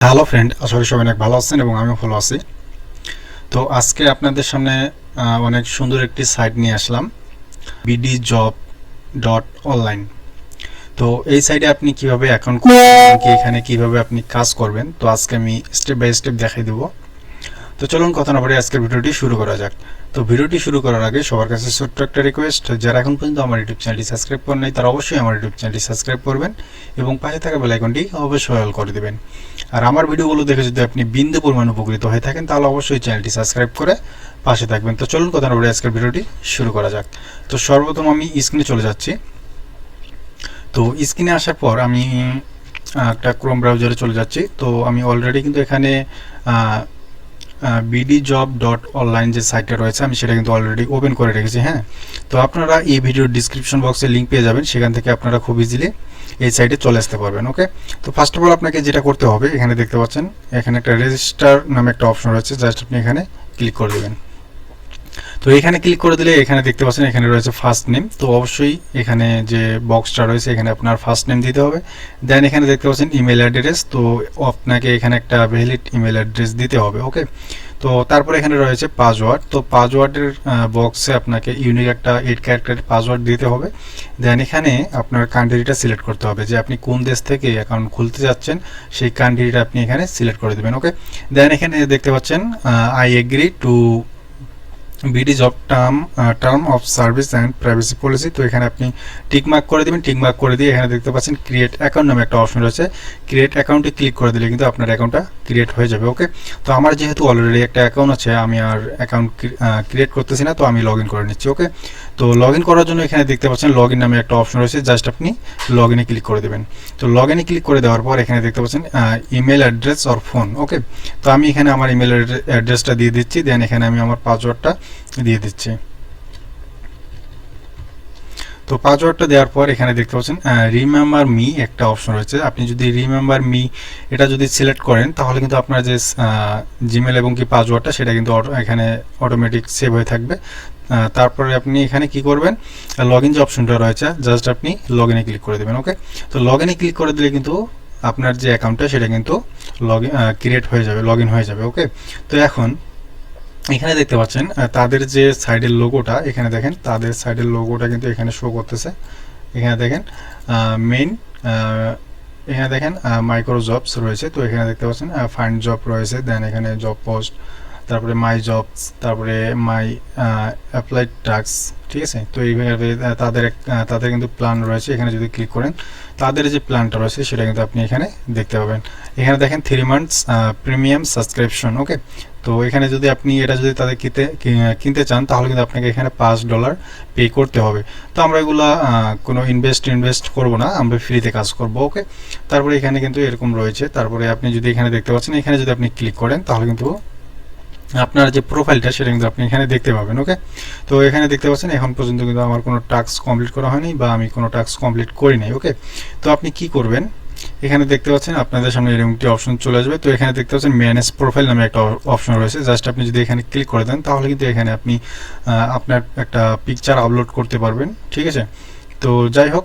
Hello friend আসলে সবাই অনেক ভালো আছেন এবং আমিও ভালো আছি। তো আজকে আপনাদের সামনে অনেক সুন্দর একটি সাইট নিয়ে আসলাম বিডি জব ডট অনলাইন তো এই সাইটে আপনি কীভাবে অ্যাকাউন্ট করবেন কি এখানে কীভাবে আপনি কাজ করবেন, তো আজকে আমি স্টেপ বাই স্টেপ দেখাই দেবো। তো চলুন কথা না বলে আজকের ভিডিওটি শুরু করা যাক। তো ভিডিওটি শুরু করার আগে সবার কাছে ছোট্ট একটা রিকোয়েস্ট যারা এখন পর্যন্ত আমার ইউটিউব চ্যানেলটি সাবস্ক্রাইব করেন নাই, তারা অবশ্যই আমার ইউটিউব চ্যানেলটি সাবস্ক্রাইব করবেন এবং পাশে থাকা বেল আইকনটি অবশ্যই অল করে দেবেন। আর আমার ভিডিওগুলো দেখে যদি আপনি বিন্দু পরিমাণ উপকৃত হয়ে থাকেন, তাহলে অবশ্যই চ্যানেলটি সাবস্ক্রাইব করে পাশে থাকবেন। তো চলুন কথা না বলে আজকের ভিডিওটি শুরু করা যাক। তো সর্বপ্রথম আমি স্ক্রিনে চলে যাচ্ছি। তো স্ক্রিনে আসার পর আমি একটা ক্রোম ব্রাউজারে চলে যাচ্ছি। তো আমি অলরেডি কিন্তু এখানে বিডি জব ডট অনলাইন যে সাইটটা রয়েছে, আমি সেটা কিন্তু অলরেডি ওপেন করে রেখেছি হ্যাঁ? তো আপনারা এই ভিডিওর ডিসক্রিপশন বক্সে লিঙ্ক পেয়ে যাবেন, সেখান থেকে আপনারা খুব ইজিলি এই সাইটে চলে আসতে পারবেন ওকে তো ফার্স্ট অফ অল আপনাকে যেটা করতে হবে, এখানে দেখতে পাচ্ছেন, এখানে একটা রেজিস্টার নামে একটা অপশন রয়েছে জাস্ট আপনি এখানে ক্লিক করে দেবেন। তো এখানে ক্লিক করে দিলে এখানে দেখতে পাচ্ছেন, এখানে রয়েছে ফার্স্ট নেম তো অবশ্যই এখানে যে বক্সটা রয়েছে, এখানে আপনার ফার্স্ট নেম দিতে হবে। দেন এখানে দেখতে পাচ্ছেন ইমেল অ্যাড্রেস তো আপনাকে এখানে একটা ভ্যালিড ইমেল অ্যাড্রেস দিতে হবে ওকে তো তারপরে এখানে রয়েছে পাসওয়ার্ড তো পাসওয়ার্ডের বক্সে আপনাকে ইউনিক একটা এইট ক্যারেক্টারের পাসওয়ার্ড দিতে হবে। দেন এখানে আপনার কান্ট্রিটা সিলেক্ট করতে হবে যে আপনি কোন দেশ থেকে অ্যাকাউন্ট খুলতে যাচ্ছেন, সেই কান্ট্রিটা আপনি এখানে সিলেক্ট করে দেবেন ওকে দেন এখানে দেখতে পাচ্ছেন I agree to BD job term term of service and privacy policy. তো এখানে আপনি টিকমার্ক করে দেবেন টিকমার্ক করে দিয়ে এখানে দেখতে পাচ্ছেন ক্রিয়েট অ্যাকাউন্ট নামে একটা অপশন রয়েছে। ক্রিয়েট অ্যাকাউন্টে ক্লিক করে দিলে কিন্তু আপনার অ্যাকাউন্টটা ক্রিয়েট হয়ে যাবে, ওকে? তো আমার যেহেতু অলরেডি একটা অ্যাকাউন্ট আছে, আমি আর অ্যাকাউন্ট ক্রিয়েট করতেছি না, তো আমি লগ করে নিচ্ছি, ওকে? তো লগ করার জন্য এখানে দেখতে পাচ্ছেন লগ নামে একটা অপশন রয়েছে জাস্ট আপনি লগ ক্লিক করে দেবেন। তো লগ ক্লিক করে দেওয়ার পর এখানে দেখতে পাচ্ছেন email address or phone okay? তো আমি এখানে আমার ইমেল অ্যাড্রেসটা দিয়ে দিচ্ছি দেন এখানে আমি আমার পাসওয়ার্ডটা দিয়ে দিচ্ছি। তো পাসওয়ার্ডটা দেওয়ার পর এখানে দেখতে পাচ্ছেন রিমেম্বার মি একটা অপশন রয়েছে। আপনি যদি রিমেম্বার মি এটা যদি সিলেক্ট করেন, তাহলে কিন্তু আপনার যে জিমেল এবং কি পাসওয়ার্ডটা সেটা কিন্তু এখানে অটোমেটিক সেভ হয়ে থাকবে। তারপরে আপনি এখানে কি করবেন লগ ইন যে অপশনটা রয়েছে জাস্ট আপনি লগ ইনে ক্লিক করে দেবেন ওকে তো লগ ইনে ক্লিক করে দিলে কিন্তু আপনার যে অ্যাকাউন্টটা সেটা কিন্তু লগ ক্রিয়েট হয়ে যাবে লগ হয়ে যাবে ওকে তো এখন এখানে দেখতে পাচ্ছেন তাদের যে সাইডের লোগোটা এখানে দেখেন, তাদের সাইডের লোগোটা কিন্তু এখানে শো করতেছে। এখানে দেখেন মেইন এখানে দেখেন মাইক্রো জবস রয়েছে। তো এখানে দেখতে পাচ্ছেন ফান্ড জব রয়েছে দেন এখানে জব পোস্ট তারপরে মাই জবস তারপরে মাই অ্যাপ্লাইড টাস্ক ঠিক আছে? তো এইভাবে তাদের তাদের কিন্তু প্ল্যান রয়েছে। এখানে যদি ক্লিক করেন, তাদের যে প্ল্যানটা রয়েছে, সেটা কিন্তু আপনি এখানে দেখতে পাবেন। এখানে দেখেন three months premium subscription okay তো এখানে যদি আপনি এটা যদি তাদের কিনতে কিনতে চান, তাহলে কিন্তু আপনাকে এখানে পাঁচ ডলার পে করতে হবে। তো আমরা এগুলা কোনো ইনভেস্ট ইনভেস্ট করব না, আমরা ফ্রিতে কাজ করব ওকে তারপরে এখানে কিন্তু এরকম রয়েছে। তারপরে আপনি যদি এখানে দেখতে পাচ্ছেন, এখানে যদি আপনি ক্লিক করেন, তাহলে কিন্তু আপনার যে প্রোফাইলটা সেটা কিন্তু আপনি এখানে দেখতে পাবেন ওকে তো এখানে দেখতে পাচ্ছেন, এখন পর্যন্ত কিন্তু আমার কোনো টাস্ক কমপ্লিট করা হয়নি বা আমি কোনো টাস্ক কমপ্লিট করি নাই ওকে তো আপনি কি করবেন? এখানে দেখতে পাচ্ছেন, আপনাদের সামনে এরকম একটি অপশন চলে আসবে। তো এখানে দেখতে পাচ্ছেন ম্যানেজ প্রোফাইল নামে একটা অপশন রয়েছে। জাস্ট আপনি যদি এখানে ক্লিক করে দেন, তাহলে কিন্তু এখানে আপনি আপনার একটা পিকচার আপলোড করতে পারবেন, ঠিক আছে? তো যাই হোক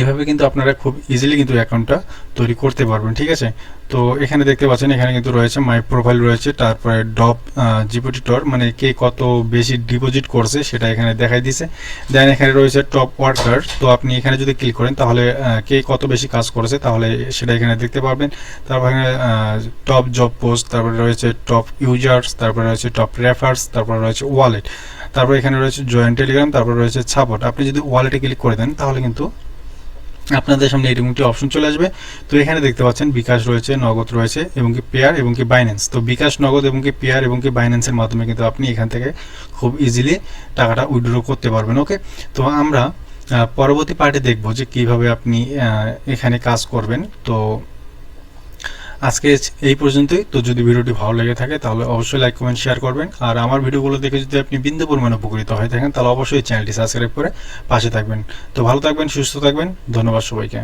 এইভাবে কিন্তু আপনারা খুব ইজিলি কিন্তু অ্যাকাউন্টটা তৈরি করতে পারবেন, ঠিক আছে? তো এখানে দেখতে পাচ্ছেন, এখানে কিন্তু রয়েছে মাই প্রোফাইল রয়েছে, তারপরে ডপ ডিপোজিটর মানে কে কত বেশি ডিপোজিট করছে সেটা এখানে দেখাই দিছে। দেন এখানে রয়েছে টপ ওয়ার্কার তো আপনি এখানে যদি ক্লিক করেন তাহলে কে কত বেশি কাজ করেছে তাহলে সেটা এখানে দেখতে পারবেন। তারপর এখানে টপ জব পোস্ট তারপরে রয়েছে টপ ইউজার্স তারপরে রয়েছে টপ রেফার্স তারপরে রয়েছে ওয়ালেট তারপর এখানে রয়েছে জয়েন্ট টেলিগ্রাম তারপর রয়েছে সাপোর্ট আপনি যদি ওয়ালেটে ক্লিক করে দেন তাহলে কিন্তু আপনাদের সামনে এরকম একটি অপশন চলে আসবে। তো এখানে দেখতে পাচ্ছেন, বিকাশ রয়েছে, নগদ রয়েছে এবং কি পেয়ার এবং কি বাইন্যান্স তো বিকাশ, নগদ এবং কি পেয়ার এবং কি বাইন্যান্সের মাধ্যমে কিন্তু আপনি এখান থেকে খুব ইজিলি টাকাটা উইড্রো করতে পারবেন ওকে তো আমরা পরবর্তী পার্টে দেখব যে কীভাবে আপনি এখানে কাজ করবেন। তো আজকে এই পর্যন্তই। তো যদি ভিডিওটি ভালো লেগে থাকে, তাহলে অবশ্যই লাইক কমেন্ট শেয়ার করবেন। আর আমার ভিডিওগুলো দেখে যদি আপনি বিন্দু পরিমাণে উপকৃত হয়ে থাকেন, তাহলে অবশ্যই চ্যানেলটি সাবস্ক্রাইব করে পাশে থাকবেন। তো ভালো থাকবেন, সুস্থ থাকবেন। ধন্যবাদ সবাইকে।